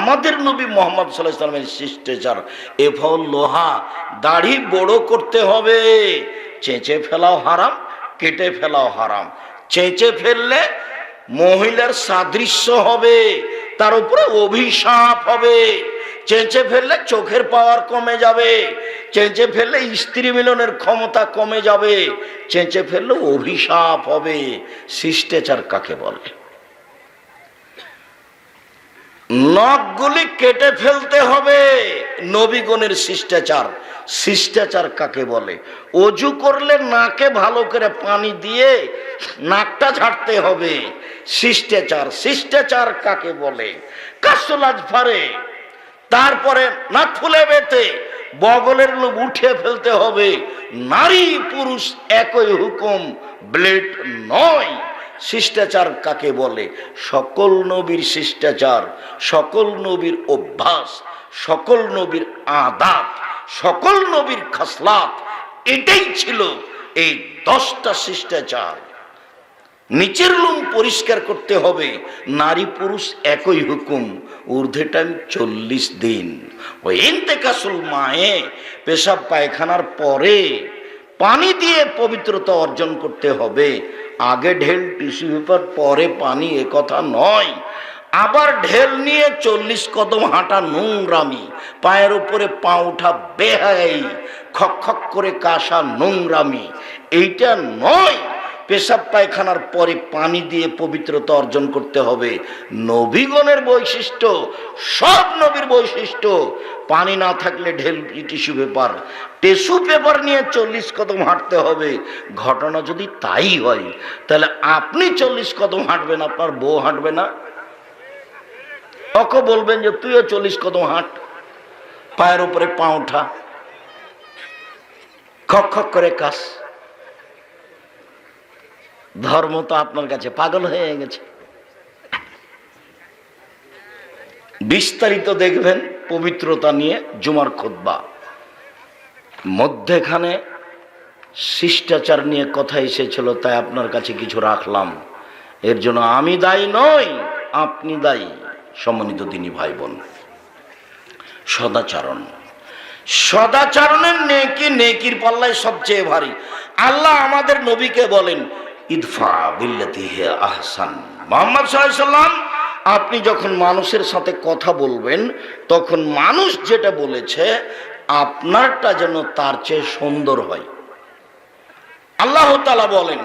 আমাদের নবী মোহাম্মদ সাল্লাহ ইসলামের শিষ্টাচার। এ ফল লোহা, দাড়ি বড় করতে হবে। চেঁচে ফেলাও হারাম, কেটে ফেলাও হারাম। চেঁচে ফেললে মহিলার সাদৃশ্য হবে, তার উপরে অভিশাপ হবে। চেঁচে ফেললে চোখের পাওয়ার কমে যাবে। চেঁচে ফেললে স্ত্রী মিলনের ক্ষমতা কমে যাবে। চেঁচে ফেললে অভিশাপ হবে। শিষ্টাচার কাকে বলে? নখগুলি কেটে ফেলতে হবে। নবীগণের শিষ্টাচার। শিষ্টাচার কাকে বলে? অজু করলে নাকে ভালো করে পানি দিয়ে নাকটা ঝাড়তে হবে। শিষ্টাচার। শিষ্টাচার কাকে বলে? কাসলাজ ফারে তারপরে নাক ফুলে বেতে বগলের লোক উঠে ফেলতে হবে। নারী পুরুষ একই হুকুম, ব্লেড নয়। শিষ্টাচার কাকে বলে? সকল নবীর শিষ্টাচার, সকল নবীর অভ্যাস, সকল নবীর আদাত সকল নবীর খাসলাত, এটাই ছিল এই দশটা শিষ্টাচার। নিচের লোম পরিষ্কার করতে হবে, নারী পুরুষ একই হুকুম ঊর্ধ্বে টাইম চল্লিশ দিন। ওই ইন্তেকাসুল মায়ে, পেশাব পায়খানার পরে পানি দিয়ে পবিত্রতা অর্জন করতে হবে আগে ঢেল টিসু পেপার পরে পানি কথা নয়। আবার ঢেল নিয়ে চল্লিশ কদম হাঁটা নোংরামি, পায়ের উপরে পা উঠা বেহাই, খক খক করে কাশা নোংরামি, এইটা নয়। পেশাব পায়খানার পরে পানি দিয়ে পবিত্রতা অর্জন করতে হবে। নবীগণের বৈশিষ্ট্য, সব নবীর বৈশিষ্ট্য, পানি না থাকলে ঢেল টিস্যু পেপার? টিস্যু পেপার নিয়ে চল্লিশ কদম হাঁটতে হবে। ঘটনা যদি তাই হয়, তাহলে আপনি চল্লিশ কদম হাঁটবেন, আপনার বউ হাঁটবে না। ওকে বলবেন যে, তুইও চল্লিশ কদম হাঁট, পায়ের উপরে পা ওঠা খক খক করে কাশ। ধর্ম তো আপনার কাছে পাগল হয়ে গেছে। বিস্তারিত দেখবেন পবিত্রতা নিয়ে জুমার খোদ্া মধ্যেখানে শিষ্টাচার নিয়ে কথা এসেছিল, তাই আপনার কাছে কিছু রাখলাম। এর জন্য আমি দায়ী নই, আপনি দায়ী, সম্মানিত তিনি ভাই বোন সদাচারণ। সদাচরণের নেকি নেকির পাল্লায় সবচেয়ে ভারী। আল্লাহ আমাদের নবীকে বলেন ইদফা বিল্লাতি হে আহসান। আপনি যখন মানুষের সাথে কথা বলবেন, তখন মানুষ যেটা বলেছে, আপনারটা যেন তার চেয়ে সুন্দর হয়। আল্লাহ তালা বলেন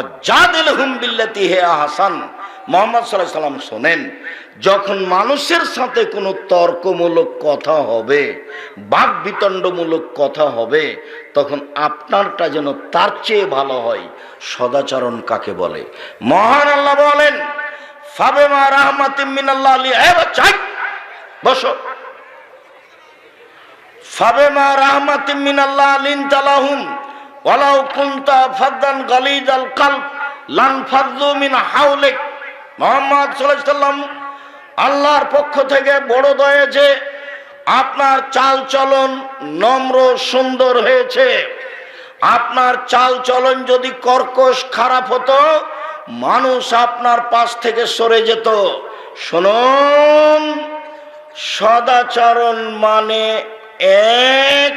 অজাদিল হুম বিল্লাতি হে আহসান। মোহাম্মদ সাল্লাহ সাল্লাম শোনেন, যখন মানুষের সাথে কোনো তর্কমূলক কথা হবে বাক বিতণ্ডমূলক কথা হবে, তখন আপনারটা যেন তার চেয়ে ভালো হয়, সদাচরণ কাকে বলে? মহান আল্লাহ বলেন, ফাবেমা মিনাল্লাহ আলী বসো। ফাবেমা রাহমাতিম মিনাল্লাহ আলিন তালাহুম লান ফাদ্দু মিন হাওলিক। মোহাম্মদ সাল্লাম আল্লাহর পক্ষ থেকে বড় দয়েছে আপনার চাল চলন নম্র সুন্দর হয়েছে। আপনার চাল চলন যদি কর্কশ খারাপ হতো, মানুষ আপনার পাশ থেকে সরে যেত। শুনুন, সদাচরণ মানে এক,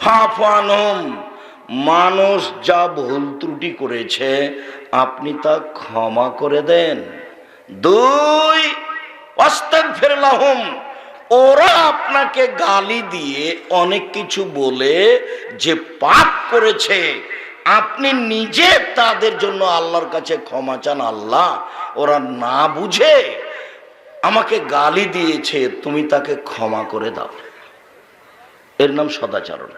ফাফানম, মানুষ যা ভুল ত্রুটি করেছে আপনি তা ক্ষমা করে দেন। দুই অস্তাক ফেরলাহম ওরা আপনাকে গালি দিয়ে অনেক কিছু বলে যে পাপ করেছে। আপনি নিজে তাদের জন্য আল্লাহর কাছে ক্ষমা চান, আল্লাহ ওরা না বুঝে আমাকে গালি দিয়েছে, তুমি তাকে ক্ষমা করে দাও। এর নাম সদাচরণ।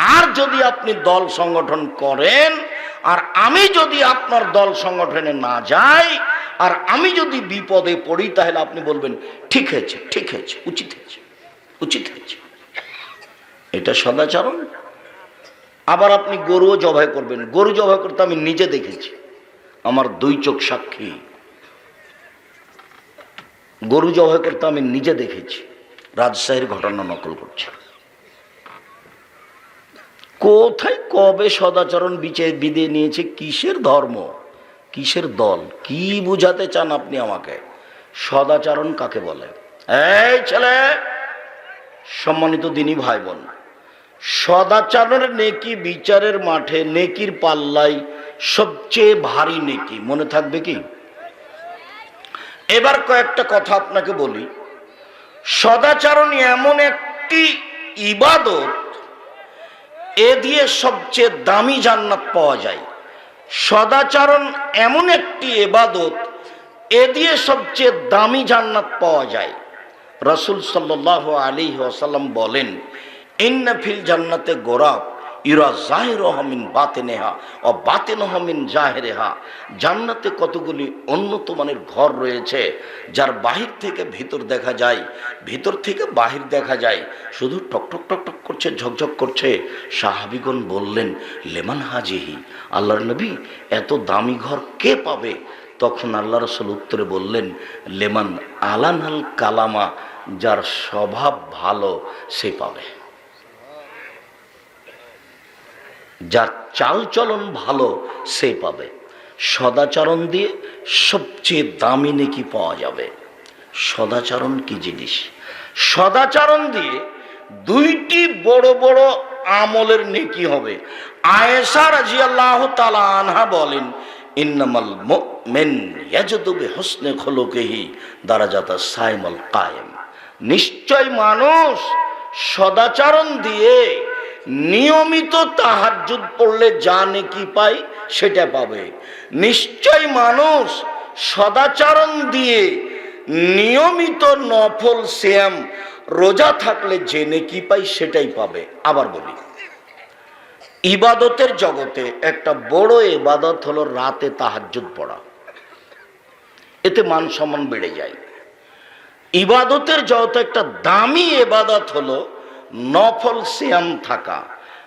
আর যদি আপনি দল সংগঠন করেন, আর আমি যদি আপনার দল সংগঠনে না যাই, আর আমি যদি বিপদে পড়ি, তাহলে আপনি বলবেন, ঠিক হয়েছে ঠিক হয়েছে, উচিত হয়েছে উচিত হয়েছে। এটা সদাচরণ। আবার আপনি গরুও জবাই করবেন। গরু জবাই করতে আমি নিজে দেখেছি। আমার দুই চোখ সাক্ষী। গরু জবাই করতে আমি নিজে দেখেছি। রাজশাহীর ঘটনা নকল করছি। কোথায় কবে সদাচরণ বিচে বিদে নিয়েছে কিসের ধর্ম? কিসের দল? কি বুঝাতে চান আপনি আমাকে? সদাচরণ কাকে বলে? এই ছেলে! সম্মানিত দিনী ভাই বোন সদাচারের নেকি বিচারের মাঠে নেকির পাল্লাই সবচেয়ে ভারী নেকি, মনে থাকবে কি? এবার কয়েকটা কথা আপনাকে বলি। সদাচরণ এমন একটি ইবাদত এ দিয়ে সবচেয়ে দামি জান্নাত পাওয়া যায়। সদাচরণ এমন একটি এবাদত এ দিয়ে সবচেয়ে দামি জান্নাত পাওয়া যায়। রসুল সাল্লাহ আলী ওসাল্লাম বলেন, ইন্না ফিল জান্নাতে গোরাব। ইরা জাহের হমিন বাতেনেহা ও বাতেন হমিন জাহেরেহা। জান্নাতে কতগুলি উন্নত মানের ঘর রয়েছে, যার বাহির থেকে ভিতর দেখা যায়, ভিতর থেকে বাহির দেখা যায়। শুধু টক টক টক টক করছে, ঝকঝক করছে। সাহাবিগণ বললেন, লেমান হাজিহি, আল্লাহর নবী, এত দামি ঘর কে পাবে? তখন আল্লাহ রসুল উত্তরে বললেন, লেমান আলানহাল কালামা, যার স্বভাব ভালো, সে পাবে। যার চালচলন ভালো, সে পাবে। সদাচরণ দিয়ে সবচেয়ে দামি নেকি পাওয়া যাবে। সদাচরণ কি জিনিস? সদাচরণ দিয়ে দুইটি বড় বড় আমলের নেকি হবে। আয়েশা রাজিয়াল্লাহ তালা আনহা বলেন, ইন্নামাল মেন ইয়াজদুবে হোসনে খোলকেহি দারাজাতা সাইমাল কায়েম। নিশ্চয় মানুষ সদাচরণ দিয়ে নিয়মিত তাহাজ্জুদ পড়লে যা নেকি পায় সেটা পাবে। নিশ্চয় মানুষ সদাচরণ দিয়ে নিয়মিত নফল শ্যাম রোজা থাকলে যে নেকি পাই সেটাই পাবে। আবার বলি, ইবাদতের জগতে একটা বড় ইবাদত হলো রাতে তাহাজ্জুদ পড়া। এতে মান সম্মান বেড়ে যায়। ইবাদতের জগতে একটা দামি এবাদত হলো নফল সিয়াম থাকা।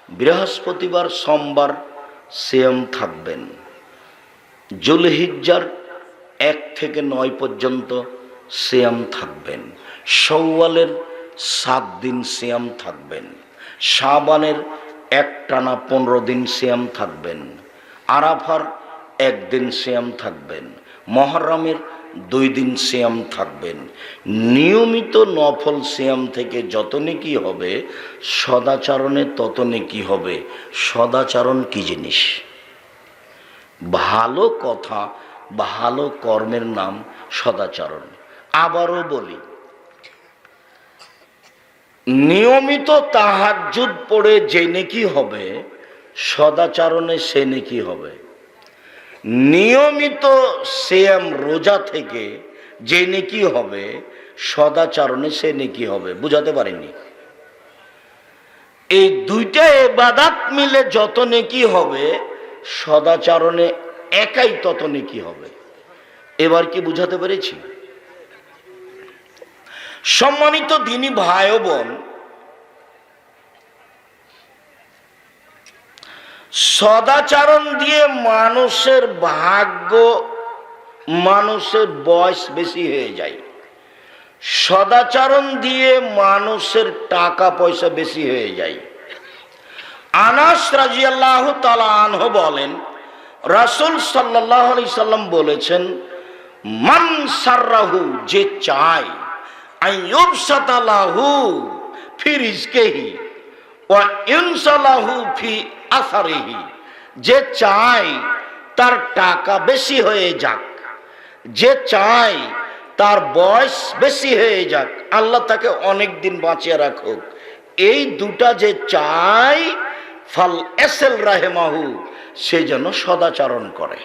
বৃহস্পতিবার, সোমবার সিয়াম থাকবেন। জুলহিজ্জার এক থেকে নয় পর্যন্ত সিয়াম থাকবেন। সৌওয়ালের সাত দিন সিয়াম থাকবেন। শাবানের এক টানা পনেরো দিন সিয়াম থাকবেন। আরাফার একদিন সিয়াম থাকবেন। মহরমের দুই দিন সিয়াম থাকবেন। নিয়মিত নফল সিয়াম থেকে যত নেকি হবে, সদাচরণে তত নেকি হবে। সদাচরণ কি জিনিস? ভালো কথা, ভালো কর্মের নাম সদাচরণ। আবারও বলি, নিয়মিত তাহার তাহাজুদ পড়ে যে নেকি হবে, সদাচরণে সে নেকি হবে। নিয়মিত সেম রোজা থেকে যে নেকি হবে, সদাচরণে সে নেকি হবে, বুঝাতে পারেনি। এই দুইটা এবাদাত মিলে যত নেকি হবে, সদাচরণে একাই তত নেকি হবে। এবার কি বুঝাতে পেরেছি? সম্মানিত দিনী ভাই বোন সদাচরণ দিয়ে মানুষের ভাগ্য, মানুষের বয়স বেশি হয়ে যায়। সদাচরণ দিয়ে মানুষের টাকা পয়সা বেশি হয়ে যায়। আনাস রাজিয়াল্লাহ তালা আনহ বলেন, রাসুল সাল্লাহ আলি সাল্লাম বলেছেন, মান সার্রাহু, যে সাতালাহু ফিরিজকেহি ও ইনসালাহু ফি আসারিহি, যে চায় তার টাকা বেশি হয়ে যাক, যে চায় তার বয়স বেশি হয়ে যাক, আল্লাহ তাকে অনেক দিন বাঁচিয়ে রাখুক। এই দুটা যে চায়, ফাল এসেল রাহেমাহু, সে যেন সদাচরণ করে।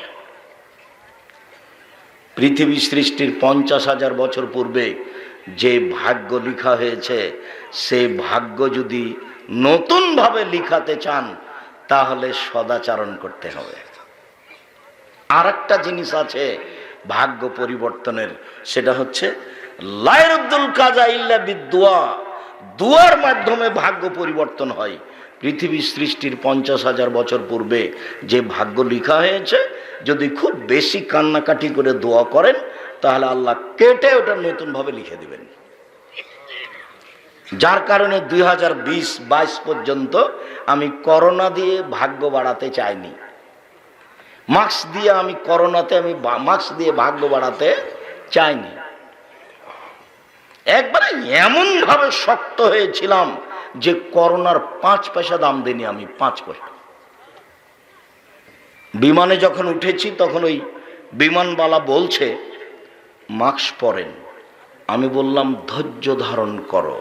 পৃথিবী সৃষ্টির পঞ্চাশ হাজার বছর পূর্বে যে ভাগ্য লিখা হয়েছে, সে ভাগ্য যদি নতুনভাবে লিখাতে চান তাহলে সদাচারণ করতে হবে। আর একটা জিনিস আছে ভাগ্য পরিবর্তনের, সেটা হচ্ছে লাইরুদ্দুল কাজা ইল্লা বিদুয়া দুয়ার মাধ্যমে ভাগ্য পরিবর্তন হয়। পৃথিবী সৃষ্টির পঞ্চাশ হাজার বছর পূর্বে যে ভাগ্য লিখা হয়েছে, যদি খুব বেশি কান্নাকাটি করে দোয়া করেন, তাহলে আল্লাহ কেটে ওটা নতুনভাবে লিখে দিবেন। যার কারণে দুই হাজার বিশ বাইশ পর্যন্ত আমি করোনা দিয়ে ভাগ্য বাড়াতে চাইনি। মাস্ক দিয়ে আমি করোনাতে আমি মাস্ক দিয়ে ভাগ্য বাড়াতে চাইনি। একবারে এমন ভাবে শক্ত হয়েছিলাম যে করোনার পাঁচ পয়সা দাম দিইনি আমি পাঁচ পয়সা। বিমানে যখন উঠেছি তখন ওই বিমানবালা বলছে, মাস্ক পরেন। আমি বললাম, ধৈর্য ধারণ করো।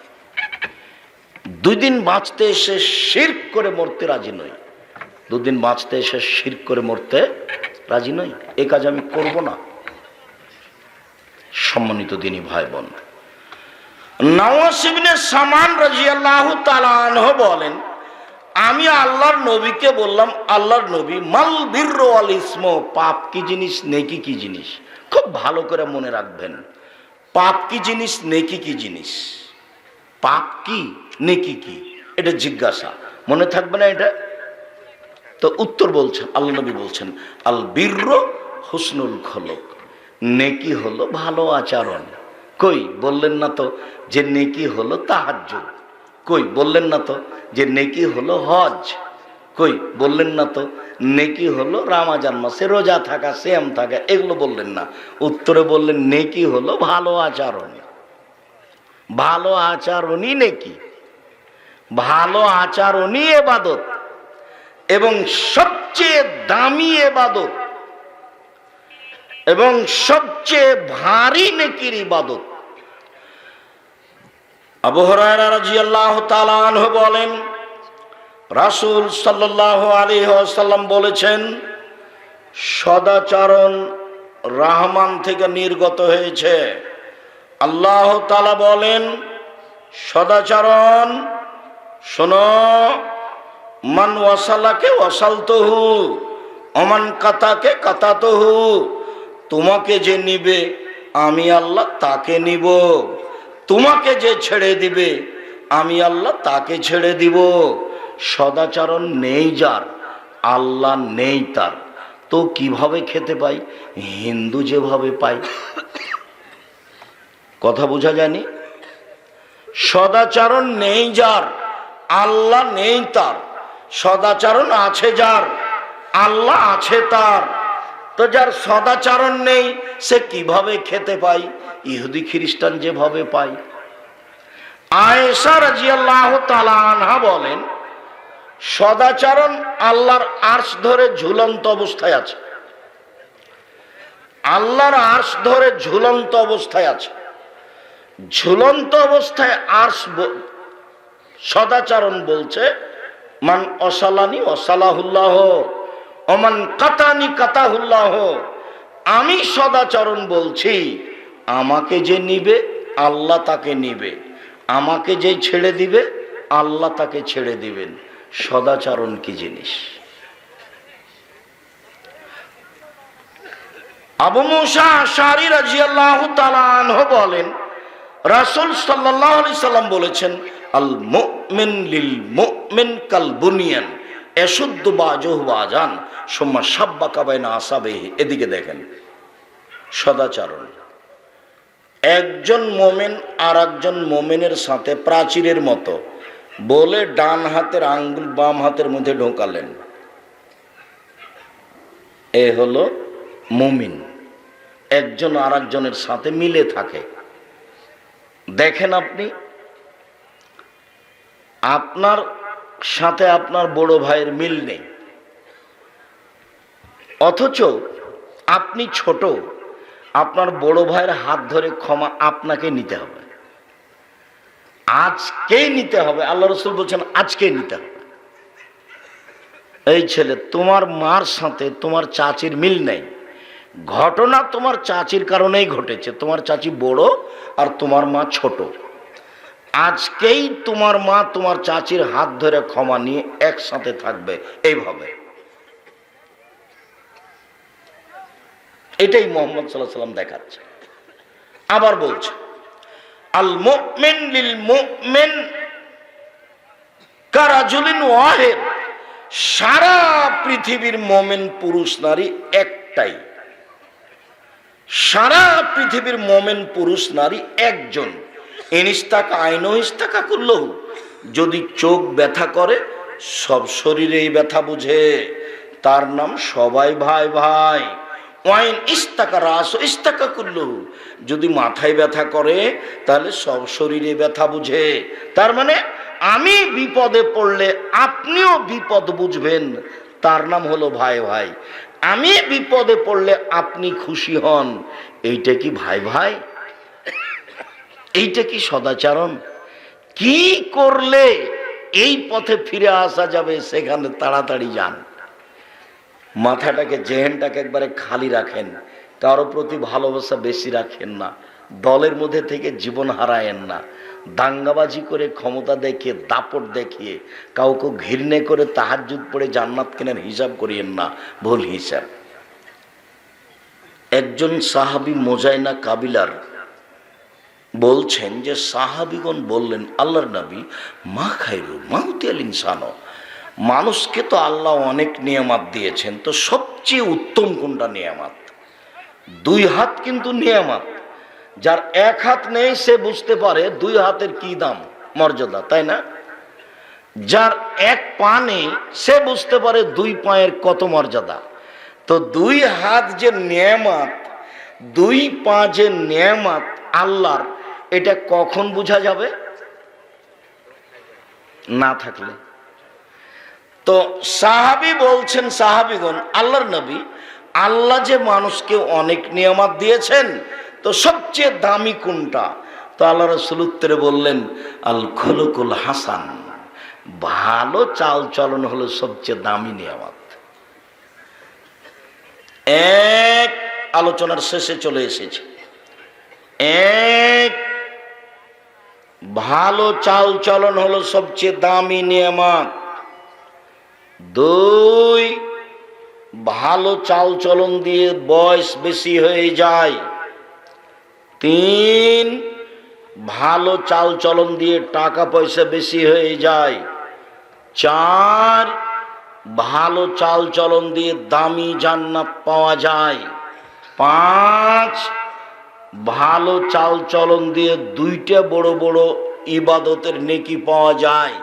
দুই দিন বাঁচতে এসে শির করে মরতে রাজি নই। দুদিন বাঁচতে এসে শির করে মরতে রাজি নই। এ কাজ আমি করব না। সম্মানিত দিনী ভাই বোন সামান রাজিয়াল্লাহ তালানহ বলেন, আমি আল্লাহর নবীকে বললাম, আল্লাহর নবী, মাল বীর আল ইসম, পাপ কি জিনিস, নেকি কি জিনিস? খুব ভালো করে মনে রাখবেন, পাপ কি জিনিস, নেকি কি জিনিস? পাপ কি? নেকি কি? এটা জিজ্ঞাসা। মনে থাকবে না এটা? তো উত্তর বলছেন, আল্লাহ নবী বলছেন, আল বীর হুসনুল খলক। নেকি হলো ভালো আচরণ। কই? বললেন না তো যে নেকি হলো তাহাজ্জু কই? বললেন না তো যে নেকি হলো হজ। কই? বললেন না তো নেকি হলো রামাজান মাসে রোজা থাকা সেম থাকা, এগুলো বললেন না। উত্তরে বললেন, নেকি হলো ভালো আচরণ। ভালো আচরণই নেকি। ভালো আচরণই এবাদত, এবং সবচেয়ে দামি এবাদত, এবং সবচেয়ে ভারী নেকির ইবাদত। আবু হরায়রা রাদিয়াল্লাহু তাআলা আনহু বলেন, রাসূল সাল্লাল্লাহু আলাইহি ওয়াসাল্লাম বলেছেন, সদাচরণ রহমান থেকে নির্গত হয়েছে। আল্লাহ তাআলা বলেন, সদাচরণ শোনো, মান ওয়াসালাকে ওয়াসালতহু অমান কাতাকে কাতাতহু, তোমাকে যে নিবে, আমি আল্লাহ তাকে নিব। তোমাকে যে ছেড়ে দিবে, আমি আল্লাহ তাকে ছেড়ে দিব। সদাচরণ নেই যার, আল্লাহ নেই তার। তো কীভাবে খেতে পাই? হিন্দু যেভাবে পাই কথা বোঝা জানি সদাচরণ নেই যার আল্লাহ নেই তার। সদাচরণ আছে যার, আল্লাহ আছে তার। তো যার সদাচরণ নেই, সে কীভাবে খেতে পায়? ইহুদি খ্রিস্টান যেভাবে পায়। আয়েশা রাজিয়াল্লাহ তালানহা বলেন, সদাচরণ আল্লাহর আর্শ ধরে ঝুলন্ত অবস্থায় আছে। আল্লাহর আর্শ ধরে ঝুলন্ত অবস্থায় আছে। ঝুলন্ত অবস্থায় আর্শ সদাচরণ বলছে, মান অসালানি অসালাহুল্লাহ অমান কাতানি কাতাহুল্লাহ, আমি সদাচরণ বলছি, আমাকে যে নিবে, আল্লাহ তাকে নিবে, আমাকে যে ছেড়ে দিবে, আল্লাহ তাকে ছেড়ে দিবেন। সদাচরণ কি জিনিস? আবু মুসা শারি রাজিয়াল্লাহ বলেন, রাসূল আলাইহি সাল্লাম বলেছেন আল মুমিন লিল মুমিন কাল বুনিয়ান এশুদ্ধ বাজহ বাজান সোম্মা সাব্বা কাবাইনা আসাবে এদিকে দেখেন, সদাচরণ। একজন মোমেন আর একজন মোমেনের সাথে প্রাচীরের মতো বলে ডান হাতের আঙ্গুল বাম হাতের মধ্যে ঢোকালেন। এ হলো মুমিন। একজন আর একজনের সাথে মিলে থাকে। দেখেন আপনি আপনার সাথে আপনার বড় ভাইয়ের মিল নেই। অথচ আপনি ছোট, আপনার বড় ভাইয়ের হাত ধরে ক্ষমা আপনাকে নিতে হবে। আজকেই নিতে হবে। আল্লাহ রসুল বলছেন, আজকেই নিতে হবে। এই ছেলে, তোমার মার সাথে তোমার চাচির মিল নেই। ঘটনা তোমার চাচির কারণেই ঘটেছে। তোমার চাচি বড় আর তোমার মা ছোট। আজকেই তোমার মা তোমার চাচির হাত ধরে ক্ষমা নিয়ে একসাথে থাকবে, এইভাবে। এটাই মোহাম্মদ সাল্লাহ সাল্লাম দেখাচ্ছে। আবার বলছে আল লিল কারাজুলিন ওয়াহেদ। সারা পৃথিবীর মোমেন পুরুষ নারী একটাই। সারা পৃথিবীর মোমেন পুরুষ নারী একজন। এনিস্তাকা আইন ইস্তাকা যদি চোখ ব্যথা করে, সব শরীরেই ব্যথা বুঝে। তার নাম সবাই ভাই ভাই। ওয়াইন ইস্তাকা রাস ইস্তাকা করল যদি মাথায় ব্যথা করে, তাহলে সব শরীরে ব্যথা বুঝে। তার মানে আমি বিপদে পড়লে আপনিও বিপদ বুঝবেন। তার নাম হলো ভাই ভাই। আমি বিপদে পড়লে আপনি খুশি হন। এইটা কি ভাই ভাই? এইটা কি সদাচরণ? কি করলে এই পথে ফিরে আসা যাবে সেখানে তাড়াতাড়ি যান। মাথাটাকে, জেহেনটাকে একবারে খালি রাখেন। কারও প্রতি ভালোবাসা বেশি রাখেন না। দলের মধ্যে থেকে জীবন হারায়েন না। দাঙ্গাবাজি করে ক্ষমতা দেখিয়ে, দাপট দেখিয়ে, কাউকে ঘৃণে করে তাহাজুদ পড়ে জান্নাত কেনার হিসাব করিয়েন না। ভুল হিসাব। একজন সাহাবি মোজাইনা কাবিলার বলছেন যে সাহাবিগণ বললেন, আল্লাহর নবী, মা খাইরু মাহুতি আল ইনসানো। মানুষকে তো আল্লাহ অনেক নিয়ামাত দিয়েছেন, তো সবচেয়ে উত্তম কোনটা নিয়ামাত? দুই হাত কিন্তু নিয়ামাত। যার এক হাত নেই, সে বুঝতে পারে দুই হাতের কি দাম, মর্যাদা, তাই না? যার এক পা নেই, সে বুঝতে পারে দুই পায়ের কত মর্যাদা। তো দুই হাত যে নিয়ামাত, দুই পা যে নিয়ামাত আল্লাহর এটা কখন বোঝা যাবে? না থাকলে। তো সাহাবি বলছেন, সাহাবিগণ, আল্লাহর নবী, আল্লাহ যে মানুষকে অনেক নিয়ামাত দিয়েছেন, তো সবচেয়ে দামি কোনটা? তো আল্লাহ রসুল উত্তরে বললেন, আল খলকুল হাসান, ভালো চাল চলন হলো সবচেয়ে দামি নিয়ামত। এক আলোচনার শেষে চলে এসেছে। এক ভালো চাল চলন হলো সবচেয়ে দামি নিয়ামত। দুই, ভালো চাল চলন দিয়ে বয়স বেশি হয়ে যায়। তিন, ভালো চাল চলন দিয়ে টাকা পয়সা বেশি হয়ে যায়। চার, ভালো চাল চলন দিয়ে দামি জান্নাত পাওয়া যায়। পাঁচ ভালো চাল চলন দিয়ে দুইটা বড় বড় ইবাদতের নেকি পাওয়া যায়।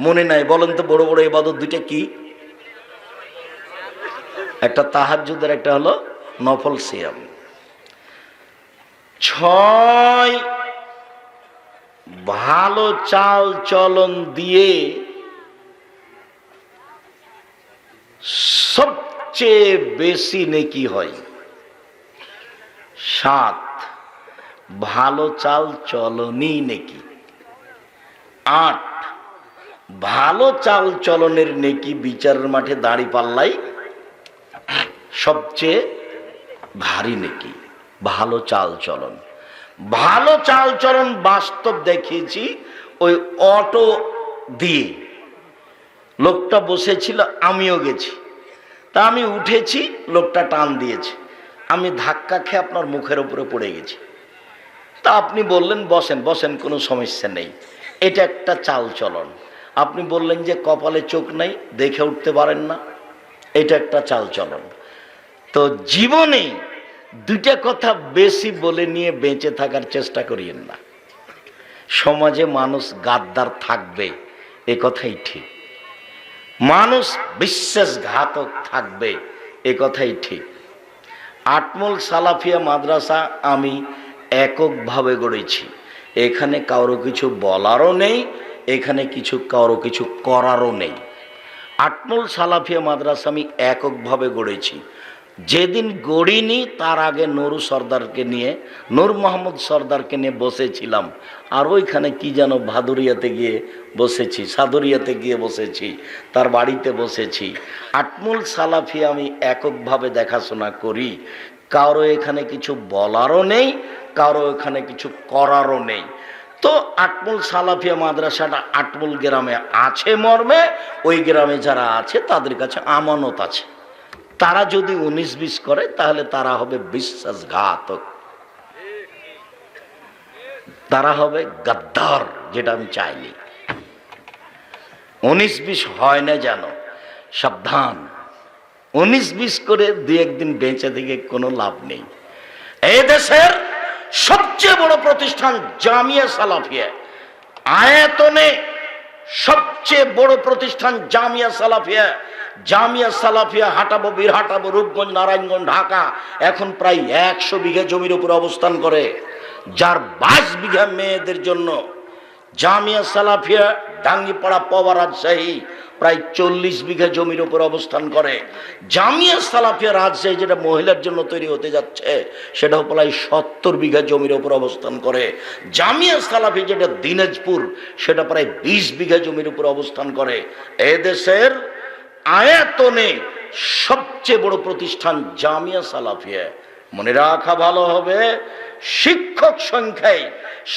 মনে নাই, বলেন তো বড় বড় ইবাদত দুইটা কি? একটা তাহাজুদের একটা হলো নফল সিয়াম। ছয়, ভালো চাল চলন দিয়ে সবচেয়ে বেশি নেকি হয়। সাত ভালো চাল চলনই নেকি? আট, ভালো চাল চলনের নেকি বিচারের মাঠে দাঁড়ি পাল্লাই? সবচেয়ে ভারী নেকি, ভালো চাল চলন। ভালো চাল চলন বাস্তব দেখিয়েছি ওই অটো দিয়ে। লোকটা বসেছিল, আমিও গেছি। তা আমি উঠেছি, লোকটা টান দিয়েছে। আমি ধাক্কা খেয়ে আপনার মুখের উপরে পড়ে গেছি। তা আপনি বললেন, বসেন বসেন, কোনো সমস্যা নেই। এটা একটা চাল চলন আপনি বললেন যে কপালে চোখ নাই, দেখে উঠতে পারেন না। এটা একটা চাল চলন তো জীবনে দুইটা কথা বেশি বলে নিয়ে বেঁচে থাকার চেষ্টা করিয়েন না। সমাজে মানুষ গাদ্দার থাকবে, এ কথাই ঠিক। মানুষ বিশ্বাসঘাতক থাকবে, এ কথাই ঠিক। আটমল সালাফিয়া মাদ্রাসা আমি এককভাবে গড়েছি। এখানে কারও কিছু বলারও নেই, এখানে কিছু, কারও কিছু করারও নেই। আটমল সালাফিয়া মাদ্রাসা আমি এককভাবে গড়েছি। যেদিন গড়িনি, তার আগে নুরু সর্দারকে নিয়ে, নূর মোহাম্মদ সর্দারকে নিয়ে বসেছিলাম। আর ওইখানে কি যেন ভাদুরিয়াতে গিয়ে বসেছি, সাদুরিয়াতে গিয়ে বসেছি, তার বাড়িতে বসেছি। আটমুল সালাফি আমি এককভাবে দেখাশোনা করি। কারও এখানে কিছু বলারও নেই কারও এখানে কিছু করারও নেই। তো আটমুল সালাফিয়া মাদ্রাসাটা আটমুল গ্রামে আছে মর্মে, ওই গ্রামে যারা আছে তাদের কাছে আমানত আছে। তারা যদি উনিশ বিশ করে, তাহলে তারা হবে বিশ্বাসঘাতক। তারা হবে গাদ্দার, যেটা আমি চাইনি। উনিশ বিশ হয় না যেন, সাবধান। উনিশ বিশ করে দু একদিন বেঁচে থেকে কোনো লাভ নেই। এই দেশের সবচেয়ে বড় প্রতিষ্ঠান জামিয়া সালাফিয়া। আয়তনে সবচেয়ে বড় প্রতিষ্ঠান জামিয়া সালাফিয়া। জামিয়া সালাফিয়া হাটাবো বীরহাটাবো রূপগঞ্জ, নারায়ণগঞ্জ, ঢাকা। এখন প্রায় একশো বিঘা জমির উপর অবস্থান করে। যার বাইশ বিঘা মেয়েদের জন্য জামিয়া সালাফিয়া ডাঙ্গিপাড়া পবা রাজশাহী প্রায় চল্লিশ বিঘা জমির উপর অবস্থান করে। জামিয়া সালাফিয়া রাজশাহী যেটা মহিলার জন্য তৈরি হতে যাচ্ছে, সেটাও প্রায় সত্তর বিঘা জমির উপর অবস্থান করে। জামিয়া সালাফি যেটা দিনাজপুর, সেটা প্রায় বিশ বিঘা জমির উপর অবস্থান করে। এদেশের আয়াতনে সবচেয়ে বড় প্রতিষ্ঠান জামিয়া সালাফিয়া। মনে রাখা ভালো হবে। শিক্ষক সংখ্যায়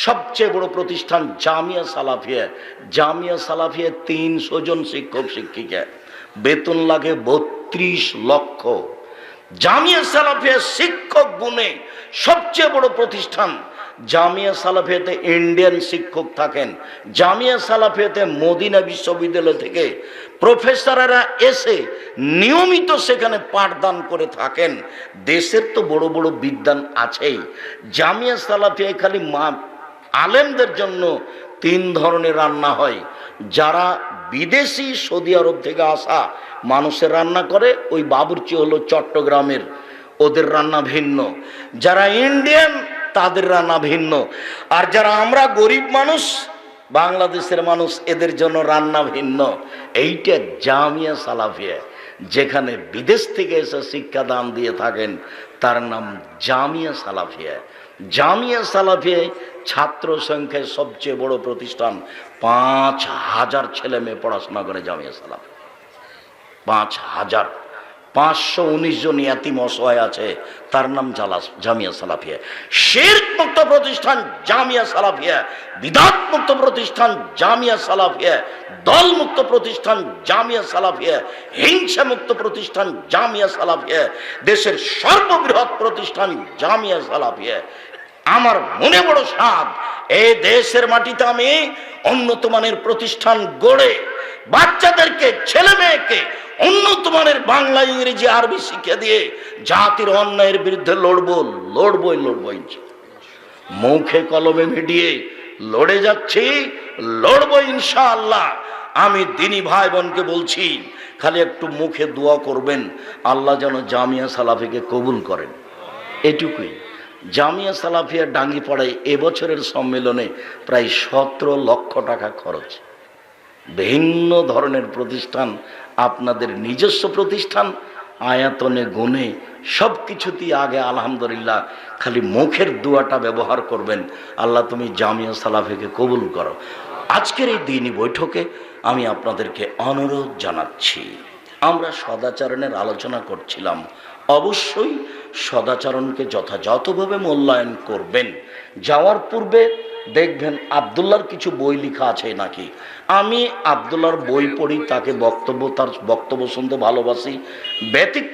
সবচেয়ে বড় প্রতিষ্ঠান জামিয়া সালাফিয়া। জামিয়া সালাফিয়া তিনশো জন শিক্ষক, শিক্ষিকা। বেতন লাগে বত্রিশ লক্ষ। জামিয়া সালাফিয়া শিক্ষক গুণে সবচেয়ে বড় প্রতিষ্ঠান জামিয়া সালাফিয়াতে ইন্ডিয়ান শিক্ষক থাকেন। জামিয়া সালাফিয়াতে মদিনা বিশ্ববিদ্যালয় থেকে প্রফেসরেরা এসে নিয়মিত সেখানে পাঠদান করে থাকেন। দেশের তো বড় বড় বিদ্যান আছেই। জামিয়া সালাফিয়ায় খালি মা আলেমদের জন্য তিন ধরনের রান্না হয়। যারা বিদেশি সৌদি আরব থেকে আসা মানুষের রান্না করে, ওই বাবুর্চি হলো চট্টগ্রামের। ওদের রান্না ভিন্ন। যারা ইন্ডিয়ান, তাদের রান্না ভিন্ন। আর যারা আমরা গরিব মানুষ বাংলাদেশের মানুষ এদের জন্য রান্না ভিন্ন। এইটা জামিয়া সালাফিয়া, যেখানে বিদেশ থেকে এসে শিক্ষাদান দিয়ে থাকেন, তার নাম জামিয়া সালাফিয়া। জামিয়া সালাফিয়ায় ছাত্র সংখ্যায় সবচেয়ে বড় প্রতিষ্ঠান, পাঁচ হাজার ছেলে মেয়ে পড়াশোনা করে জামিয়া সালাফ পাঁচ হাজার। পাঁচশো উনিশ জন ইয়াতিম অসহায় আছে। তার নাম জালাস, জামিয়া সালাফিয়া। শের মুক্ত প্রতিষ্ঠান, জামিয়া সালাফিয়া। বিদাত মুক্ত প্রতিষ্ঠান, জামিয়া সালাফিয়া। দল মুক্ত প্রতিষ্ঠান, জামিয়া সালাফিয়া। হিংসা মুক্ত প্রতিষ্ঠান, জামিয়া সালাফিয়া। দেশের সর্ববৃহৎ প্রতিষ্ঠান, জামিয়া সালাফিয়া। আমার মনে বড় স্বাদ এই দেশের মাটিতে আমি উন্নত মানের প্রতিষ্ঠান গড়ে বাচ্চাদেরকে ছেলে মেয়েকে উন্নত মানের বাংলা, ইংরেজি, আরবি শিক্ষা দিয়ে জাতির অন্যায়ের বিরুদ্ধে লড়বো, লড়বই লড়বো মুখে কলমে মিডিয়ে লড়ে যাচ্ছি, লড়বো ইনশাআল্লাহ। আমি দিনী ভাই বোনকে বলছি, খালি একটু মুখে দোয়া করবেন, আল্লাহ যেন জামিয়া সালাফিকে কবুল করেন। এটুকুই। জামিয়া সালাফিয়া ডাঙ্গিপাড়ায় এবছরের সম্মেলনে প্রায় সতেরো লক্ষ টাকা খরচ। ভিন্ন ধরনের প্রতিষ্ঠান, আপনাদের নিজস্ব প্রতিষ্ঠান, আয়াতনে গুণে সব কিছুতেই আগে আলহামদুলিল্লাহ, খালি মুখের দুয়াটা ব্যবহার করবেন। আল্লাহ তুমি জামিয়া সালাফিকে কবুল করো। আজকের এই দিনই বৈঠকে আমি আপনাদেরকে অনুরোধ জানাচ্ছি। আমরা সদাচরণের আলোচনা করছিলাম। অবশ্যই সদাচরণকে যথাযথভাবে মূল্যায়ন করবেন। যাওয়ার পূর্বে দেখবেন আবদুল্লার কিছু বই লেখা আছে নাকি? আমি আবদুল্লার বই পড়ি, তাকে বক্তব্য, তার বক্তব্য শুনতে ভালোবাসি। ব্যতিক